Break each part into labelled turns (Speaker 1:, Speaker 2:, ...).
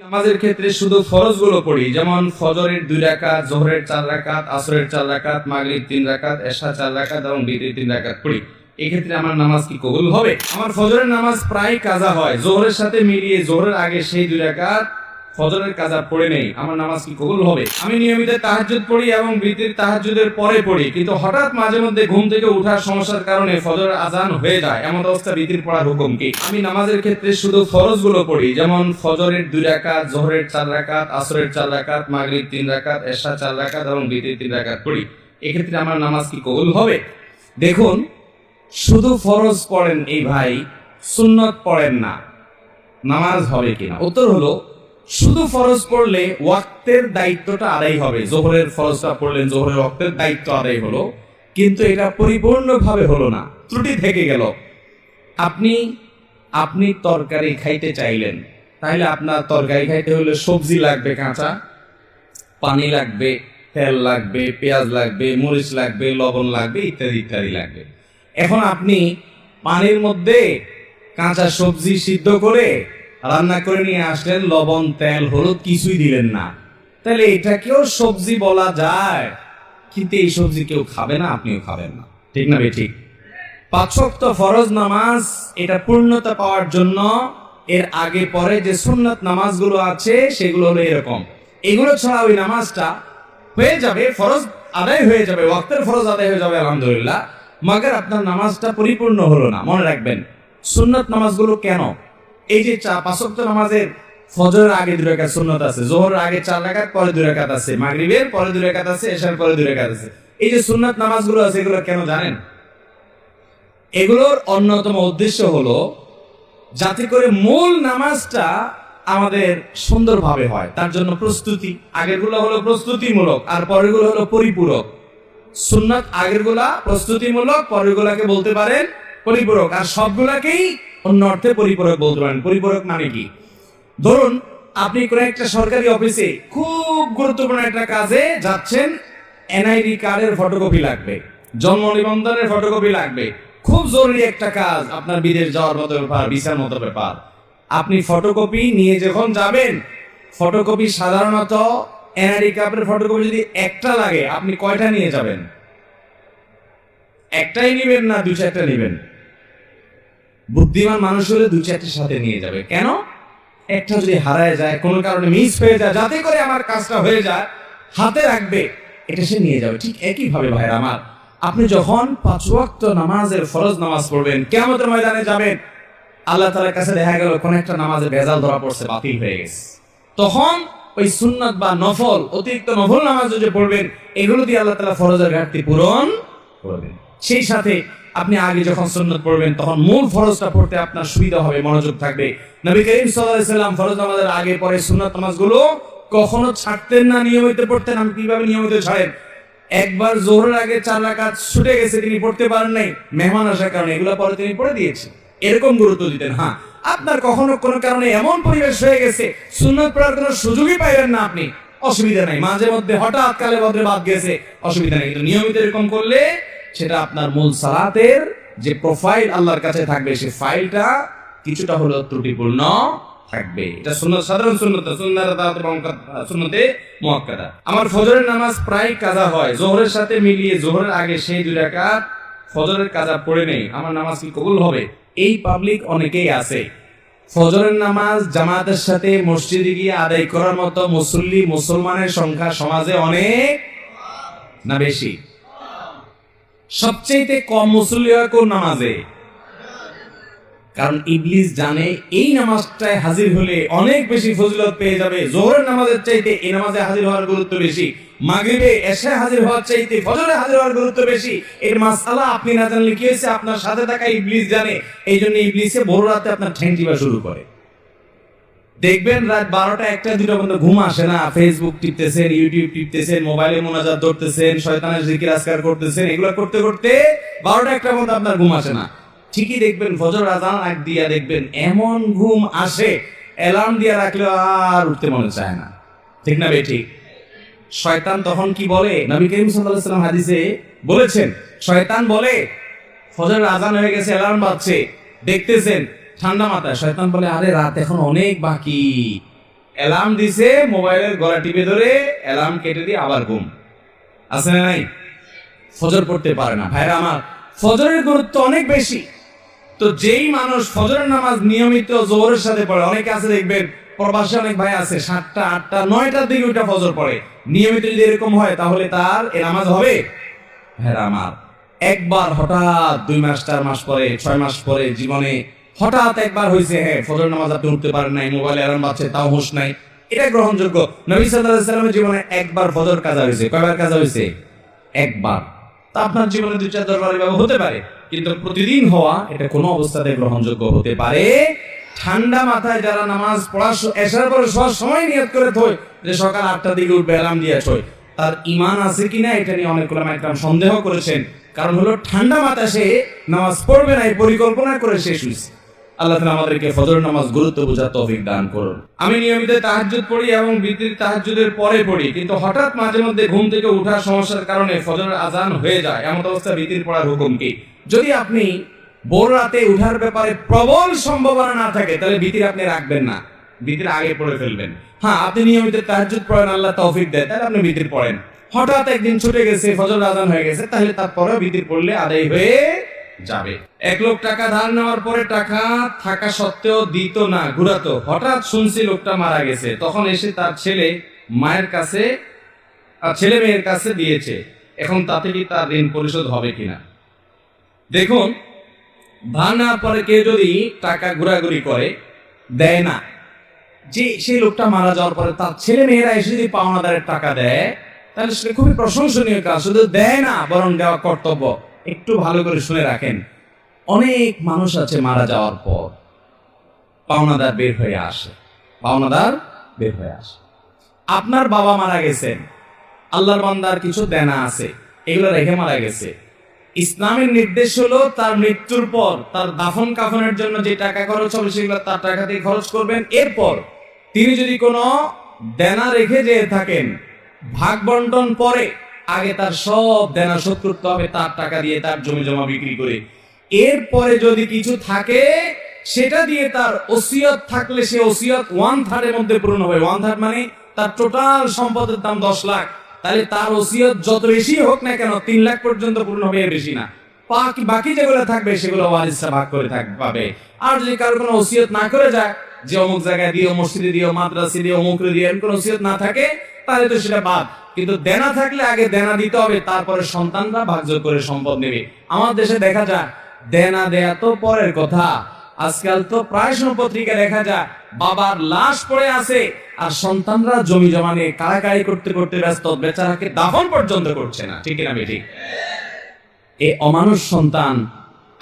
Speaker 1: নামাজের ক্ষেত্রে শুধু ফরজগুলো পড়ি, যেমন ফজরের দুই রাকাত, জোহরের চার রাকাত, আসরের চার রাকাত, মাগরিব তিন রাকাত, এশা চার রাকাত এবং বিতির তিন রাকাত পড়ি। এক্ষেত্রে আমার নামাজ কি কবুল হবে? আমার ফজরের নামাজ প্রায় কাজা হয়। জোহরের সাথে মিলিয়ে জোহরের আগে সেই দুই রাকাত ফজরের কাজা পড়ে নেই, আমার নামাজ কি কবুল হবে? আমি নিয়মিত তাহাজ্জুদ পড়ি এবং বৃত্তির তাহাজ্জুদের পরে পড়ি, কিন্তু হঠাৎ মাঝে মধ্যে ঘুম থেকে ওঠার সমস্যার কারণে ফজর আজান হয়ে যায়। এমন অবস্থা বৃত্তির পড়ার হুকুম কি? আমি নামাজের ক্ষেত্রে শুধু ফরজগুলো পড়ি, যেমন ফজরের দুই রাকাত, জোহরের চার রাকাত, আসরের চার রাকাত, মাগরিব তিন রাকাত এশা চার রাকাত এবং বৃত্তির তিন রাকাত পড়ি। এক্ষেত্রে আমার নামাজ কি কবুল হবে? দেখুন, শুধু ফরজ পড়েন এই ভাই, সুন্নত পড়েন না। নামাজ হবে কিনা? উত্তর হলো শুধু ফরজ পড়লে ওয়াক্তের দায়িত্বটা আদায় হবে। জোহরের ফরজটা পড়লেন, জোহরের ওয়াক্তের দায়িত্ব আদায় হলো। কিন্তু এটা পরিপূর্ণভাবে হলো না। ত্রুটি থেকে গেল। আপনি আপনি তরকারি খাইতে চাইলেন। তাহলে আপনার তরকারি খাইতে হলে সবজি লাগবে কাঁচা, পানি লাগবে, তেল লাগবে, পেঁয়াজ লাগবে, মরিচ লাগবে, লবণ লাগবে, ইত্যাদি ইত্যাদি লাগবে। এখন আপনি পানির মধ্যে কাঁচা সবজি সিদ্ধ করে রান্না করে নিয়ে আসলেন, লবণ, তেল, হলুদ, কিছুই দিলেন না। তাহলে এটাকেও সবজি বলা যায়। কিন্তু এই সবজি কেউ খাবে না, আপনিও খাবেন না। ঠিক না বে ঠিক পাঁচক্ত ফরজ নামাজ, এটা পূর্ণতা পাওয়ার জন্য, এর আগে পরে যে সুন্নত নামাজগুলো আছে, সেগুলো হলো এরকম। এগুলো ছাড়া ওই নামাজটা হয়ে যাবে, ফরজ আদায় হয়ে যাবে, ওয়াক্তের ফরজ আদায় হয়ে যাবে, আলহামদুলিল্লাহ। মাগার আপনার নামাজটা পরিপূর্ণ হলো না, মনে রাখবেন। সুন্নত নামাজগুলো কেন? এই যে পাঁচক্ত নামাজের ফজরের আগে দুই রাকাত সুন্নত আছে, জোহরের আগে চার রাকাত, পরে দুই রাকাত আছে, মাগরিবের পরে দুই রাকাত আছে, এশার পরে দুই রাকাত আছে। এই যে সুন্নত নামাজগুলো আছে, এগুলো কেন জানেন? এগুলোর অন্যতম উদ্দেশ্য হলো যাতে করে মূল নামাজটা আমাদের সুন্দরভাবে হয়, তার জন্য প্রস্তুতি। আগেরগুলো হলো প্রস্তুতিমূলক, আর পরেরগুলো হলো পরিপূরক। সুন্নাত আগেরগুলা প্রস্তুতিমূলক, পরেরগুলাকে বলতে পারেন পরিপূরক, আর সবগুলাকেই অন্য অর্থে পরিপূরক বলতে পারেন। পরিপূরক মানে কি? ধরুন, আপনি কোনো একটা সরকারি অফিসে খুব গুরুত্বপূর্ণ একটা কাজে যাচ্ছেন, এনআইডি কার্ডের ফটোকপি লাগবে, জন্ম নিবন্ধনের ফটোকপি লাগবে। খুব জরুরি একটা কাজ, আপনার বিদেশ যাওয়ার মতো ব্যাপার, ভিসার মতো ব্যাপার। আপনি ফটোকপি নিয়ে যখন যাবেন ফটোকপি সাধারণত এনআইডি কার্ডের ফটোকপি যদি একটা লাগে, আপনি কয়টা নিয়ে যাবেন? একটাই নেবেন না দুই চারটা নেবেন? বুদ্ধিমান মানুষ হলে দু চারটির সাথে নিয়ে যাবে। কেন? একটা যদি হারায় যায়, কোনো কারণে মিস হয়ে যায়, যাতে করে আমার কাজটা হয়ে যায়, হাতে রাখবে, এটা সে নিয়ে যাবে। ঠিক একই ভাবে ভাইরা আমার, আপনি যখন পাঁচ নামাজের ফরজ নামাজ পড়বেন কেমতের ময়দানে যাবেন, আল্লাহ তালার কাছে দেখা গেল, কোন একটা নামাজে ভেজাল ধরা পড়ছে, বাতিল হয়ে গেছে। তখন ওই সুন্নাত বা নফল, অতিরিক্ত নফল নামাজ যে পড়বেন, এগুলো দিয়ে আল্লাহ তালা ফরজের ঘাটতি পূরণ করবেন সেই সাথে আপনি আগে যখন সুন্নত পড়বেন, তখন মূল ফরজটা পড়তে আপনার সুবিধা হবে, মনোযোগ থাকবে। নবী করিম সাল্লাম ফরজ নামাজের আগে পরে সুন্নাত নামাজগুলো কখনো ছাড়তেন না, নিয়মিত পড়তেন। আমি কীভাবে নিয়মিত ছাড়েন? একবার জোহরের আগে চার রাকাত ছুটে গেছে, তিনি পড়তে পারেন নাই, মেহমান আসার কারণে। এগুলো পরে তিনি পড়ে দিয়েছেন। এরকম গুরুত্ব দিতেন হ্যাঁ। আপনার কখনো কোনো কারণে এমন পরিবেশ হয়ে গেছে, সুন্নত পড়ার কোনো সুযোগই পাইবেন না আপনি? অসুবিধা নাই। মাঝে মধ্যে হঠাৎ কালে বদলে বাদ গেছে, অসুবিধা নেই। কিন্তু নিয়মিত এরকম করলে সেটা আপনার মূল সালাতের যে প্রোফাইল আল্লাহর কাছে থাকবে সেই ফাইলটা কিছুটা হলেও ত্রুটিপূর্ণ থাকবে। এটা সুন্নত, সাধারণ সুন্নত, সুন্নতে মুআক্কাদা আমার ফজরের নামাজ প্রায় কাজা হয়। জোহরের সাথে মিলিয়ে জোহরের আগে সেই দুই রাকাত ফজরের কাজা পড়ে নেই। আমার নামাজ কি কবুল হবে? এই পাবলিক অনেকেই আছে। ফজরের নামাজ জামাতের সাথে মসজিদে গিয়ে আদায় করার মতো মুসল্লি, মুসলমানের সংখ্যা সমাজে অনেক না বেশি। সবচেয়ে কম মুসল্লি হয় কোন নামাজে? কারণ ইবলিস জানে এই নামাজটায় হাজির হলে অনেক বেশি ফজিলত পেয়ে যাবে। জোহরের নামাজের চাইতে এই নামাজে হাজির হওয়ার গুরুত্ব বেশি। মাগরিবে এসে হাজির হওয়ার চাইতে ফজরে হাজির হওয়ার গুরুত্ব বেশি। এর মাসালা আপনি না জানলে কি হয়েছে? আপনার সাথে থাকা ইবলিস জানে। এই জন্য ইবলিসে বড় রাতে আপনার ঠ্যাং শুরু করে। দেখবেন রাত বারোটা একটা দুটো পর্যন্ত ঘুম আসে না। ফেসবুক টিপতেছেন ইউটিউব টিপতেছেন মোবাইলে মোনাজাত ধরতেছেন, শয়তানের জিকির আজকার করতেছেন। এগুলো করতে করতে বারোটা একটা পর্যন্ত আপনার ঘুম আসে না। ঠিকই দেখবেন, ফজর আজান আগ দিয়া দেখবেন, এমন ঘুম আসে অ্যালার্ম দিয়ে রাখলেও আর উঠতে মনে চায় না। ঠিক না বে ঠিক। শয়তান তখন কি বলে? নবী করিম সাল্লাল্লাহু আলাইহি হাদিসে বলেছেন, শয়তান বলে, ফজর আজান হয়ে গেছে অ্যালার্ম বাজছে, দেখতেছেন ঠান্ডা মাথায়। শয়তান বলে, আরে, রাত এখন অনেক বাকি। অ্যালার্ম দিছে, মোবাইলের গলা টিপে ধরে, অ্যালার্ম কেটে দিয়ে আবার ঘুম। আছে না নাই? ফজর পড়তে পারে না। ভাইরা আমার, ফজরের গুরুত্ব অনেক বেশি। তো যেই মানুষ ফজরের নামাজ নিয়মিত জোহরের সাথে পড়ে, অনেকে আছে, দেখবেন, প্রবাসী অনেক ভাই আছে, সাতটা, আটটা, নয়টার দিকে ওইটা ফজর পড়ে। নিয়মিত যদি এরকম হয়, তাহলে তার এ নামাজ হবে? হ্যাঁ আমার, একবার হঠাৎ দুই মাস, চার মাস পরে, ছয় মাস পরে জীবনে হঠাৎ একবার হয়েছে হ্যাঁ ফজর নামাজ আপনি উঠতে পারেন নাই, মোবাইল অ্যালার্ম বাজছে তাও হুঁশ নাই। এটা গ্রহণযোগ্য। নবী সাল্লাল্লাহু আলাইহি জীবনে একবার ফজর কাজা হয়েছে কয়বার কাজা হয়েছে একবার। তা আপনার জীবনে দুই চার এভাবে হতে পারে, কিন্তু প্রতিদিন হওয়া এটা কোনো অবস্থাতে গ্রহণযোগ্য হতে পারে। ঠান্ডা মাথায় যারা নামাজ পড়া এসার পরে সব সময় নিয়ত করে থই, যে সকাল আটটার দিকে উঠবে অ্যালার্ম দিয়ে থই। তার ইমান আছে কিনা এটা নিয়ে অনেক ওলামা একরাম সন্দেহ করেছেন। কারণ হলো ঠান্ডা মাথা সে নামাজ পড়বে না, এই পরিকল্পনা করে সে শুয়েছে আল্লাহ তাআলা আমাদেরকে ফজর নামাজ গুরুত্ব বোঝার তৌফিক দান করুন। আমি নিয়মিত তাহাজ্জুদ পড়ি এবং বিতির তাহাজ্জুদের পরে পড়ি, কিন্তু হঠাৎ মাঝে মধ্যে ঘুম থেকে সমস্যার কারণে আজান হয়ে যায়। এমন অবস্থা পড়ার হুকুম কি? যদি আপনি রাতে উঠার ব্যাপারে প্রবল সম্ভাবনা না থাকে, তাহলে আপনি রাখবেন না। বিতির আগে পড়ে ফেলবেন। হ্যাঁ আপনি নিয়মিত তাহাজ্জুদ পড়েন, আল্লাহ তৌফিক দেয় তাহলে আপনি বিতির পড়েন। হঠাৎ একদিন ছুটে গেছে ফজর আজান হয়ে গেছে, তাহলে তারপরেও বিতির পড়লে আদায় হয়ে যাবে। এক লোক টাকা ধার নেওয়ার পরে টাকা থাকা সত্ত্বেও দিত না, ঘুরাতো। হঠাৎ শুনছি লোকটা মারা গেছে। তখন এসে তার ছেলে মায়ের কাছে আর ছেলে মেয়ের কাছে দিয়েছে। এখন তাতে কি তার ঋণ পরিশোধ হবে কিনা? দেখুন, ধার নেওয়ার পরে কেউ যদি টাকা ঘোরাঘুরি করে, দেয় না। যে সেই লোকটা মারা যাওয়ার পরে তার ছেলে মেয়েরা এসে যদি পাওনাদারের টাকা দেয়, তাহলে সেটা খুবই প্রশংসনীয় কাজ। শুধু দেয় না, বরং দেওয়া কর্তব্য। একটু ভালো করে শুনে রাখেন, অনেক মানুষ আছে মারা যাওয়ার পর। পাওনাদার বের হয়ে আসে। পাওনাদার বের হয়ে আসে। আপনার বাবা মারা গেছেন। আল্লাহর বান্দার কিছু দেনা আছে, এগুলো রেখে মারা গেছে। ইসলামের নির্দেশ হলো তার মৃত্যুর পর, তার দাফন কাফনের জন্য যে টাকা খরচ হবে সেগুলো তার টাকা দিয়ে খরচ করবেন। এরপর তিনি যদি কোনো দেনা রেখে যেয়ে থাকেন, ভাগ বন্টন পরে আগে তার সব দেনা শোধ করতে হবে, তার টাকা দিয়ে তার জমি জমা বিক্রি করে। এরপরে যদি কিছু থাকে, সেটা দিয়ে তার ওসিয়ত থাকলে সে ওসিয়ত ওয়ান থার্ডের মধ্যে পূর্ণ হবে। ওয়ান থার্ড মানে তার টোটাল সম্পদের দাম দশ লাখ। তাহলে তার ওসিয়ত যত বেশি হোক না কেন, তিন লাখ পর্যন্ত পূর্ণ হবে বেশি না। বাকি যেগুলো থাকবে, সেগুলো ওয়ারিসরা ভাগ করে থাক পাবে। আর যদি কারও কোনো ওসিয়ত না করে যায়, যে অমুক জায়গায় দিও মসজিদে দিও মাদ্রাসে দিও অমুকরে দিও এরকম কোনো ওসিয়ত না থাকে তাহলে তো সেটা বাদ। কিন্তু দেনা থাকলে আগে দেনা দিতে হবে, তারপরে সন্তানরা ভাগ্য করে সম্পদ নেবে। আমার দেশে দেখা যায়, দেনা দেয়া তো পরের কথা। আজকাল তো প্রায় সময় পত্রিকা দেখা যায়, বাবার লাশ পড়ে আছে, আর সন্তানরা জমি জমা নিয়ে কাড়াকাড়ি করতে করতে ব্যস্ত, বেচারাকে দাফন পর্যন্ত করছে না। ঠিক না ঠিক এই অমানুষ সন্তান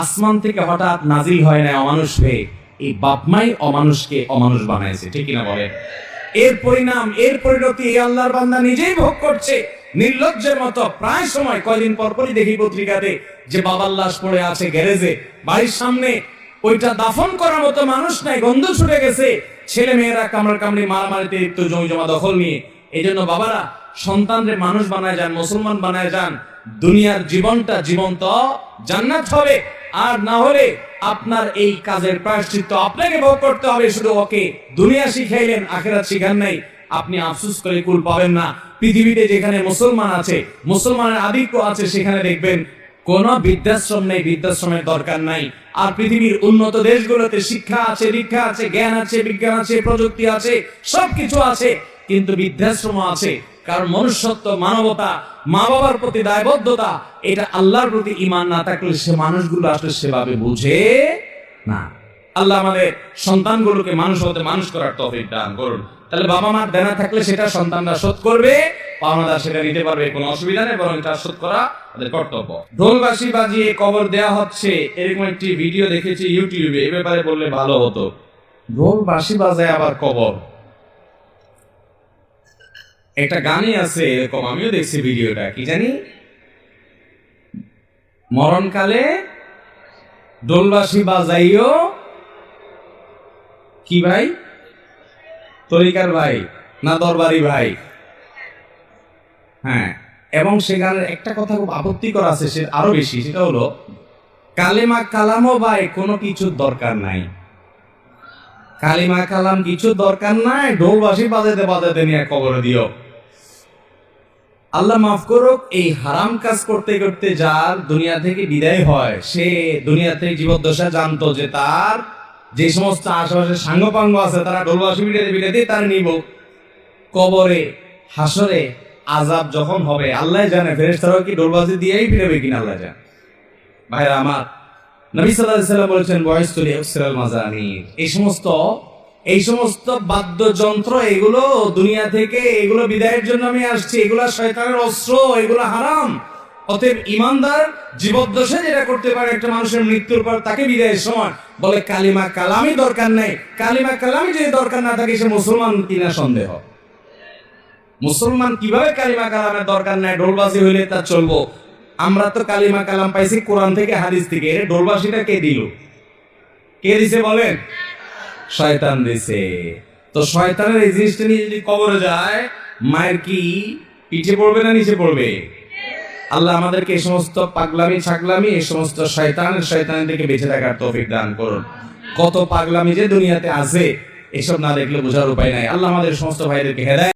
Speaker 1: আসমান থেকে হঠাৎ নাজিল হয় না অমানুষ হয়ে, এই বাপমাই অমানুষকে অমানুষ বানাইছে। ঠিক না বলে এর পরিণাম, এর পরিণতি এই আল্লাহর বান্দা নিজেই ভোগ করছে। নির্লজ্জের মতো প্রায় সময়, কয়দিন পর পরই দেখি পত্রিকাতে যে বাবার লাশ পড়ে আছে গ্যারেজে, বাড়ির সামনে ওইটা দাফন করার মতো মানুষ নাই, গন্ধ ছুটে গেছে। ছেলে মেয়েরা কামড় কামড়ি, মারামারিতে লিপ্ত, জমি জমা, দখল নিয়ে। এই জন্য বাবারা সন্তানদের মানুষ বানায় যান, মুসলমান বানায় যান দুনিয়ার জীবনটা জীবন্ত, জান্নাত হবে। আর না হলে আপনার এই কাজের প্রায়শ্চিত্ত আপনাকে ভোগ করতে হবে। শুধু ওকে দুনিয়া শিখাইলেন, আখেরাত শিখান নাই। আপনি আফসোস করে কুল পাবেন না। পৃথিবীতে যেখানে মুসলমান আছে, মুসলমানের আধিক্য আছে, সেখানে দেখবেন কোন বৃদ্ধাশ্রম নেই, বৃদ্ধাশ্রমের দরকার নাই। আর পৃথিবীর উন্নত দেশগুলোতে শিক্ষা আছে, দীক্ষা আছে, জ্ঞান আছে, বিজ্ঞান আছে, প্রযুক্তি আছে, সবকিছু আছে। কিন্তু বৃদ্ধাশ্রম আছে। কারণ মনুষ্যত্ব, মানবতা মা বাবার প্রতি দায়বদ্ধতা, এটা আল্লাহর প্রতি ইমান না থাকলে সে মানুষগুলো আসলে সেভাবে বুঝে না। আল্লাহ আমাদের সন্তানগুলোকে মানুষ হতে মানুষ করার তৌফিক দান করুন। তাহলে বাবা মার দেনা থাকলে সেটা সন্তানরা শোধ করবে পাওনাদার সেটা নিতে পারবে, কোনো অসুবিধা নেই, বরং এটা শোধ করা তাদের কর্তব্য। ঢোলবাসি বাজিয়ে কবর দেয়া হচ্ছে, এরকম একটি ভিডিও দেখেছি ইউটিউবে, এ ব্যাপারে বললে ভালো হতো। ঢোল বাঁশি বাজায় আবার কবর। একটা গানই আছে, এরকম আমিও দেখছি ভিডিওটা, কি জানি? মরণকালে ডোলবাসি বাজাইও। কি ভাই? তরিকার ভাই, না দরবারি ভাই? হ্যাঁ এবং সে গানের একটা কথা খুব আপত্তিকর আছে, সে আরও বেশি, সেটা হলো, কালেমা কালামও ভাই, কোনো কিছুর দরকার নাই। কালিমা কালাম কিছু দরকার নাই, ঢোলবাসি বাজাতে বাজাতে নিয়ে কবরে দিও। আল্লাহ মাফ করুক, এই হারাম কাজ করতে করতে যার দুনিয়া থেকে বিদায় হয়, সে দুনিয়াতে জীবদ্দশা জানতো যে তার যে সমস্ত আশেপাশে সাঙ্গপাঙ্গ আছে, তারা ঢোলবাসী বিড়াতে বিড়াতে তার নিব। কবরে, হাসরে আজাব যখন হবে, আল্লাহ জানে, ফেরেশতারাও কি ঢোলবাজি দিয়েই ফিরবে কিনা আল্লাহ জানে। ভাইরা আমার, নবী সাল্লাম বলেছেন বয়স তুলি মাজানির এই সমস্ত এই সমস্ত বাদ্যযন্ত্র, এগুলো দুনিয়া থেকে, এগুলো বিদায়ের জন্য আমি আসছি। এগুলো শয়তানের অস্ত্র, এগুলো হারাম। অতএব ইমানদার জীবদ্দশা যেটা করতে পারে, একটা মানুষের মৃত্যুর পর তাকে বিদায়ের সময় বলে, কালিমা কালামই দরকার নেই। কালিমা কালামই যদি দরকার না থাকে, সে মুসলমান কিনা সন্দেহ? মুসলমান কীভাবে কালিমা কালামের দরকার নাই? ডোলবাজি হইলে তা চলবো। আমরা তো কালিমা কালাম পাইছি কোরআন থেকে, হাদিস থেকে। ডোলবাসিটা কে দিল? কে দিছে বলেন? শয়তান দিছে। তো শয়তানের জিনিসটা নিয়ে যদি কবরে যায়, মায়ের কি পিঠে পড়বে না নিচে পড়বে? আল্লাহ আমাদেরকে এই সমস্ত পাগলামি, ছাগলামি, এই সমস্ত শয়তান শয়তানের থেকে বেঁচে থাকার তৌফিক দান করুন। কত পাগলামি যে দুনিয়াতে আছে, এসব না দেখলে বোঝার উপায় নাই। আল্লাহ আমাদের সমস্ত ভাইদেরকে হেদায়